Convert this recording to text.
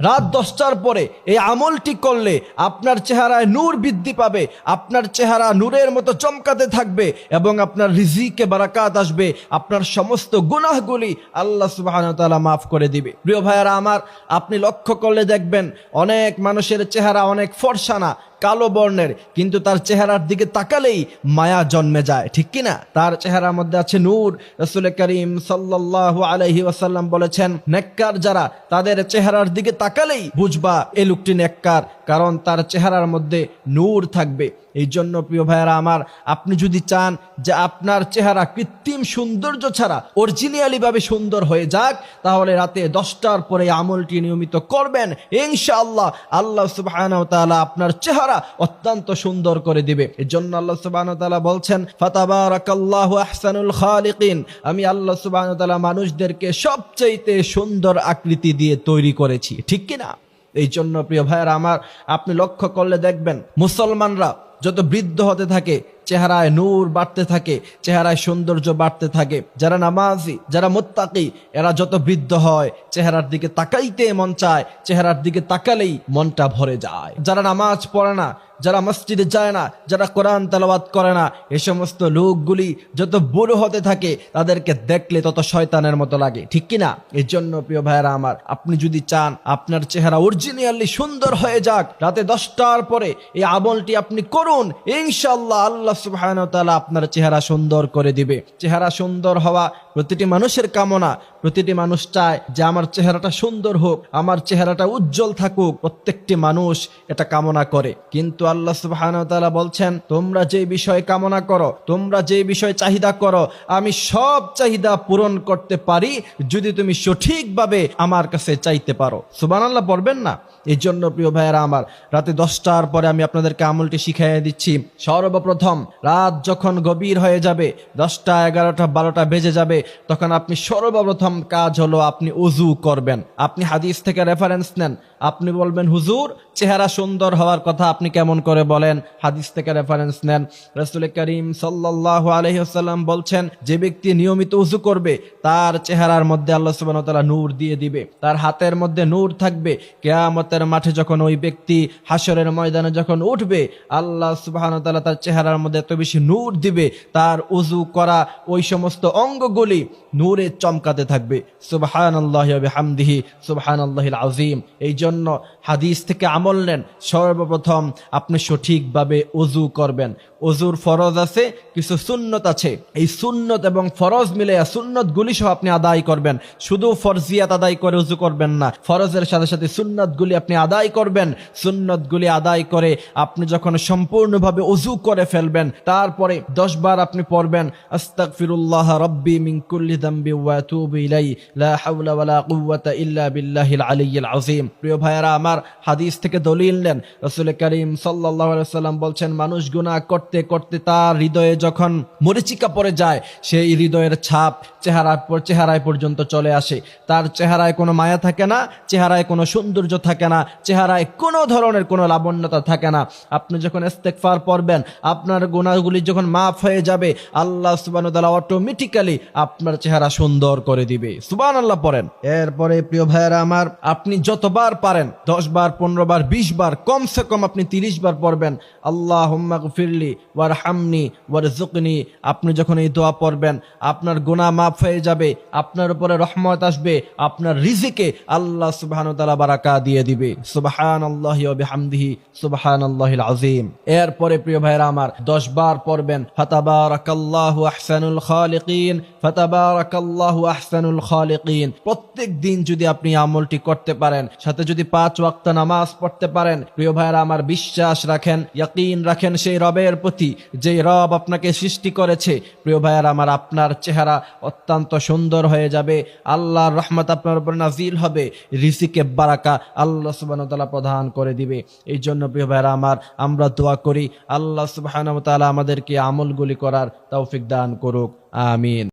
রাত দশটার পরে এই আমলটি করলে আপনার চেহারায় নূর বৃদ্ধি পাবে, আপনার চেহারা নূরের মতো চমকাতে থাকবে এবং আপনার রিজিকে বারাকাত আসবে, আপনার সমস্ত গুনাহগুলি আল্লাহ সুবাহ মাফ করে দিবে। প্রিয় ভাইয়ারা আমার, আপনি লক্ষ্য করলে দেখবেন অনেক মানুষের চেহারা অনেক ফর্সানা কালো বর্ণের, কিন্তু তার চেহারার দিকে তাকালেই মায়া জন্মে যায়, ঠিক কিনা? তার চেহারার মধ্যে আছে নূর। রসুল করিম সাল্লাহ আলহি ওয়াসাল্লাম বলেছেন, নেককার যারা, তাদের চেহারার দিকে তাকালেই বুঝবা এ লোকটি নেককার। কারণ তার চেহারার মধ্যে নূর থাকবে। এই জন্য প্রিয় ভাইয়েরা আমার, আপনি যদি চান যে আপনার চেহারা কৃত্রিম সৌন্দর্য ছাড়া অরিজিনালি ভাবে সুন্দর হয়ে যাক, তাহলে রাতে দশটার পরে আমলটি নিয়মিত করবেন। ইনশাআল্লাহ আল্লাহ সুবাহ আপনার চেহারা অত্যন্ত সুন্দর করে দিবে। এর জন্য আল্লাহ সুবাহ বলছেন, ফাতাবারাকাল্লাহু আহসানুল খালিকিন। আমি আল্লাহ সুবাহ মানুষদেরকে সবচাইতে সুন্দর আকৃতি দিয়ে তৈরি করেছি। ঠিক কিনা? এই জন্য প্রিয় ভাইয়েরা আমার, আপনি লক্ষ্য করলে দেখবেন মুসলমানরা যত বৃদ্ধ হতে থাকে, চেহারায় নূর বাড়তে থাকে, চেহারায় সৌন্দর্য বাড়তে থাকে। যারা নামাজি, যারা মোত্তাকি, এরা যত বৃদ্ধ হয়, চেহারার দিকে তাকাইতে মন চায়, চেহারার দিকে তাকালেই মনটা ভরে যায়। যারা নামাজ পড়ে না যারা মসজিদে যায় না, যারা কোরআন তেলাওয়াত করে না, এ সমস্ত লোকগুলি যত বুড়ো হতে থাকে, তাদেরকে দেখলে তত শয়তানের মতো লাগে। ঠিক কিনা এর জন্য প্রিয় ভাইয়েরা আমার, আপনি যদি চান আপনার চেহারা অরিজিনালি সুন্দর হয়ে যাক, রাতে দশটার পরে এই আমলটি আপনি করুন ইনশাল্লাহ আল্লাহ সুবাহ আপনার চেহারা সুন্দর করে দিবে। চেহারা সুন্দর হওয়া প্রতিটি মানুষের কামনা, প্রতিটি মানুষ চায় যে আমার চেহারাটা সুন্দর হোক, আমার চেহারাটা উজ্জ্বল থাকুক, প্রত্যেকটি মানুষ এটা কামনা করে। কিন্তু আল্লাহ সুবাহ বলছেন, তোমরা যে বিষয়ে কামনা করো, তোমরা যে বিষয়ে চাহিদা করো, আমি সব চাহিদা পূরণ করতে পারি যদি তুমি সঠিকভাবে আমার কাছে চাইতে পারো। সুবান আল্লাহ পড়বেন না? এই জন্য প্রিয় ভাইয়েরা আমার, রাতে দশটার পরে আমি আপনাদেরকে আমলটি শিখাইয়ে দিচ্ছি। সর্বপ্রথম, রাত যখন গভীর হয়ে যাবে, দশটা, এগারোটা, বারোটা বেজে যাবে তখন আপনি সর্বপ্রথম কাজ হলো আপনি উজু করবেন। আপনি হাদিস থেকে রেফারেন্স নেন। আপনি বলবেন, হুজুর, চেহারা সুন্দর হওয়ার কথা আপনি কেমন করে বলেন? হাদিস থেকে রেফারেন্স নেন। রসুল করিম সাল্লাহ আলহিহাল্লাম বলছেন, যে ব্যক্তি নিয়মিত উজু করবে, তার চেহারার মধ্যে আল্লাহ সুবাহ তালা নূর দিয়ে দিবে। তার হাতের মধ্যে নূর থাকবে। কেয়ামতের মাঠে যখন ওই ব্যক্তি হাসরের ময়দানে যখন উঠবে, আল্লাহ সুবাহ তালা তার চেহারার মধ্যে এত বেশি নূর দিবে। তার উজু করা ওই সমস্ত অঙ্গগুলি নূরে চমকাতে থাকবে। সুবাহান আল্লাহ হামদিহি সুবাহান আল্লাহিল আজিম এই জন্য হাদিস থেকে আমল নেন। সর্বপ্রথম আপনি সঠিকভাবে অজু করবেন। অজুর ফরজ আছে, কিছু সুন্নত আছে। এই সুন্নত এবং ফরজ মিলে সুন্নত গুলি সহ আপনি আদায় করবেন। শুধু ফরজিয়াত আদায় করে উজু করবেন না, ফরজের সাথে সাথে সুন্নত গুলি আপনি আদায় করবেন। সুন্নত গুলি আদায় করে আপনি যখন সম্পূর্ণভাবে অজু করে ফেলবেন, তারপরে দশ বার আপনি পড়বেন, আস্তাগফিরুল্লাহ রব্বি মিন কুল্লি দামবি ইলাই লা হাওলা ওয়ালা কুওয়াতা ইল্লা বিল্লাহিল আলিয়্যিল আযীম। প্রিয় ভাইয়েরা, আমার হাদিস থেকে দলিল নেন। রাসূল করিম আলাইহি সাল্লাম বলছেন, মানুষ গুনাহ করতে করতে তার হৃদয়ে যখন মরিচিকা পড়ে যায়, সেই হৃদয়ের ছাপ চেহারা, চেহারায় পর্যন্ত চলে আসে। তার চেহারায় কোনো মায়া থাকে না, চেহারায় কোনো সৌন্দর্য থাকে না, চেহারায় কোনো ধরনের কোনো লাবণ্যতা থাকে না। আপনি যখন ইস্তেকফার পড়বেন, আপনার গুণাগুলি যখন মাফ হয়ে যাবে, আল্লাহ সুবান অটোমেটিক্যালি আপনার চেহারা সুন্দর করে দিবে। সুবান আল্লাহ পড়েন। এরপরে প্রিয় ভাইয়েরা, আমার, আপনি যতবার পারেন। দশ বার, পনেরো বার, বিশ বার, কমসে কম আপনি তিরিশ বার পড়বেন। আল্লাহ হুম্মা ফিরলি ওয়ার হামনি ওয়ার জুকনি আপনি যখন এই দোয়া পড়বেন, আপনার গুনাহ মাফ হয়ে যাবে, আপনার উপরে রহমত আসবে, আপনার রিজিকে আল্লাহ সুবহান তালা বারাকা দিয়ে দিবে। সুবহান আল্লাহ হামদিহি সুবহান আল্লাহিল আজিম এরপরে প্রিয় ভাইরা আমার, দশ বার পড়বেন, ফাতাবারাকাল্লাহু আহসানুল খালিকিন, ফাতাবারাকাল্লাহু আহসানুল খালিকিন। প্রত্যেক দিন যদি আপনি আমলটি করতে পারেন, সাথে যদি পাঁচ ওয়াক্ত নামাজ পড়তে পারেন, প্রিয় ভাইরা আমার বিশ্বাস রাখেন, ইয়াকিন রাখেন সেই রবের প্রতি যে রব আপনাকে সৃষ্টি করেছে। প্রিয় ভাইয়ার, আমার আপনার চেহারা অত্যন্ত সুন্দর হয়ে যাবে। আল্লাহর রহমত আপনার উপর নাজিল হবে। রিসিকে বারাকা আল্লাহ সুবাহ প্রদান করে দিবে। এই জন্য, প্রিয় ভাইয়ারা, আমার, আমরা দোয়া করি, আল্লাহ সুবাহ আমাদেরকে আমলগুলি করার তৌফিক দান করুক। আমিন।